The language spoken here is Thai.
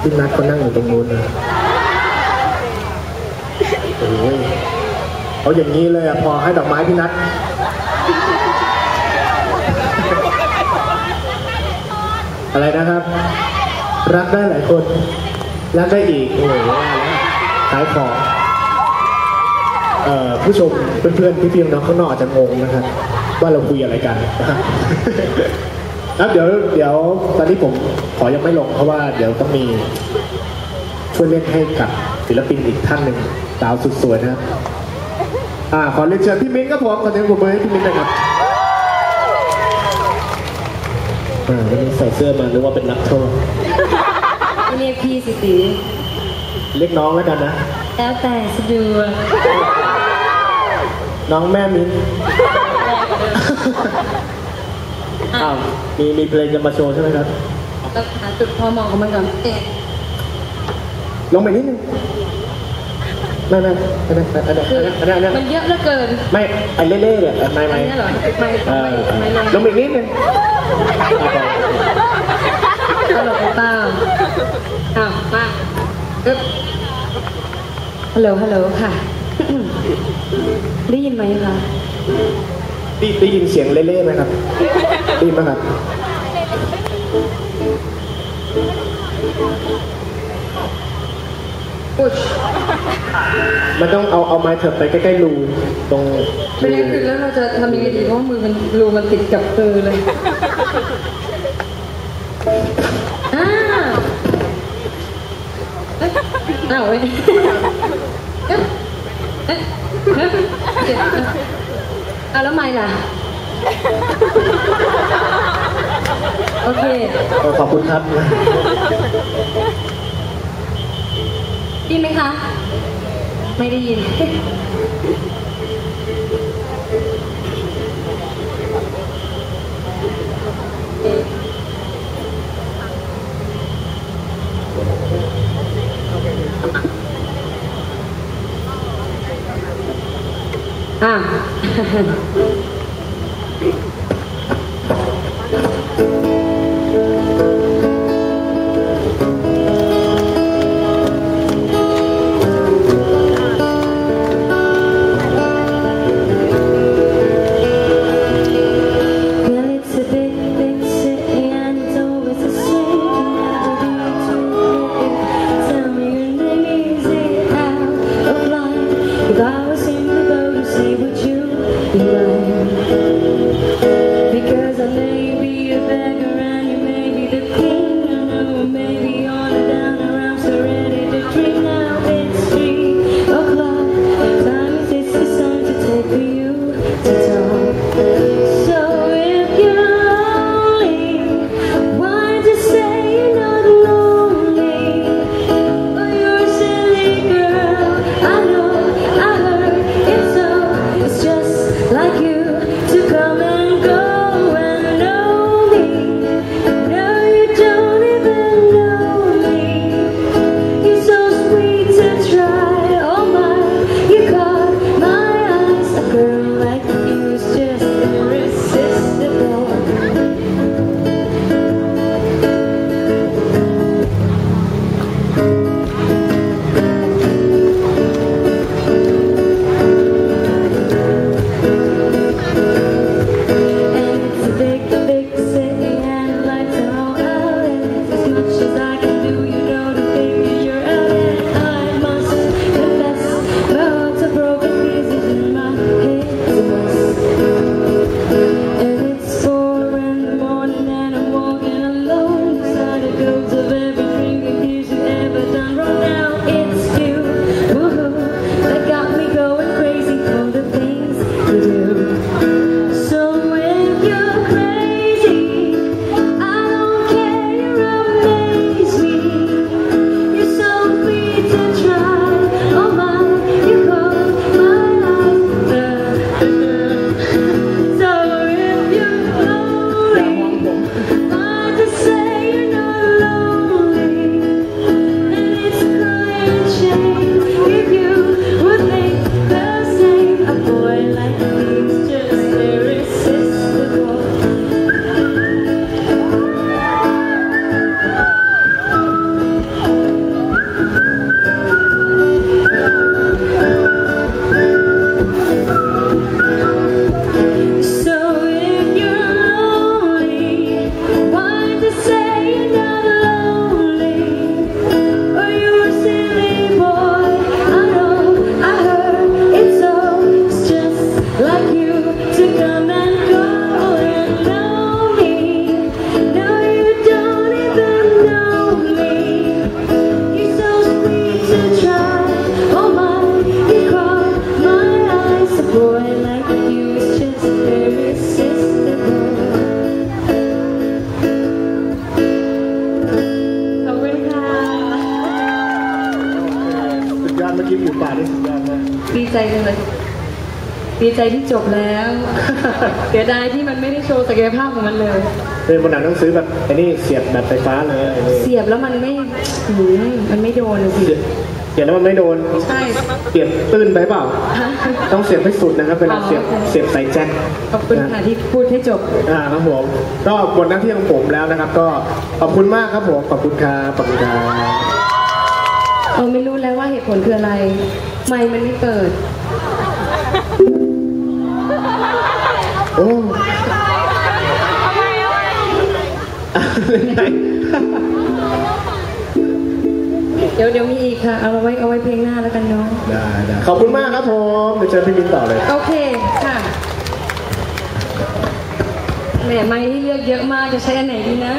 พี่นัทเขานั่งอยู่ตรงนู้นนะโอ้ยเอาอย่างนี้เลยอะพอให้ดอกไม้พี่นัทอะไรนะครับ รักได้หลายคน รักได้อีก โอ้โหว่าแล้วขายของเอ่อผู้ชมเพื่อนๆพี่ๆน้องข้างนอกอาจจะงงนะครับ ว่าเราคุยอะไรกันนะครับ ครับเดี๋ยวเดี๋ยวตอนนี้ผมขอยังไม่ลงเพราะว่าเดี๋ยวต้องมีช่วยเล่นให้กับศิลปินอีกท่านหนึ่งสาวสุดสวยนะครับอ่าขอเรียนเชิญพี่มิ้นครับผมขอเสียงปรบมือให้พี่มิ้นหนะครับอ่าวันนี้ใส่เสื้อมานึกว่าเป็นนักโทษเรียกพี่สิตีเรียกน้องแล้วกันนะ แล้วแต่สะดวกน้องแม่มิ้น อ้าวมีมีเพลงจะมาโชว์ใช่ไหมครับต้องหาจุดพอเหมองของมันก่อนเอ๊ะลงไปนิดนึงไม่ไม่ไม่ไม่อันนี้คืออันนี้อันนี้มันเยอะเหลือเกินไม่ไอ้เล่ๆเนี่ยไม่อัไม่นนี้เหรอไม่เอไม่อไม่ลงไปอีกนิดนึงตลกหรือเปล่าอ้าวมาอึ๊บฮัลโหลฮัลโหลค่ะ ได้ยินไหมคะได้ได้ยินเสียงเล่ๆไหมครับได้ยินไหมครับอุ๊ยมันต้องเอาเอาไม้เถิบไปใกล้ๆรูตรงประเด็นคือแล้วเราจะทำยังไงดีเพราะว่ามือมันรูมันติดกับมือเลยอ้าวเอ้ยอ้าวเว้ยเอ๊ะเอ๊ะเอ๊ะเจ็บอะแล้วไม่ล่ะโอ เคเออขอบคุณครับได้ยินไหมคะ ไม่ได้ยิน อะ นี่สุดยอดมากดีใจจังเลยดีใจที่จบแล้ว เสียดายที่มันไม่ได้โชว์ศักยภาพของมันเลย เป็นบนหนังหนังสือแบบไอ้นี่เสียบแบบไฟฟ้าเลยไอ้นี่เสียบแล้วมันไม่หืมมันไม่โดนเลยสิเสียบเสียบแล้วมันไม่โดน ใช่ เสียบตื้นไปเปล่า ต้องเสียบให้สุดนะครับเวลาเสียบอ๋อเสียบใส่แจ็คขอบคุณค่ะที่พูดให้จบ อ่าครับผมก็หมดหน้าที่ของผมแล้วนะครับ ก็ขอบคุณมากครับผมขอบคุณครับขอบคุณครับ เออไม่รู้แล้วว่าเหตุผลคืออะไร ไม่มันไม่เปิด โอ้เล่นไงเดี๋ยวเดี๋ยวมีอีกค่ะ เอาไว้เอาไว้เพลงหน้าแล้วกันเนาะ ได้ได้ขอบคุณมากครับผมเดี๋ยวเชิญพี่มินต่อเลย โอเคค่ะ แหมไม่ที่เลือกเยอะมากจะใช้อันไหนดีนะ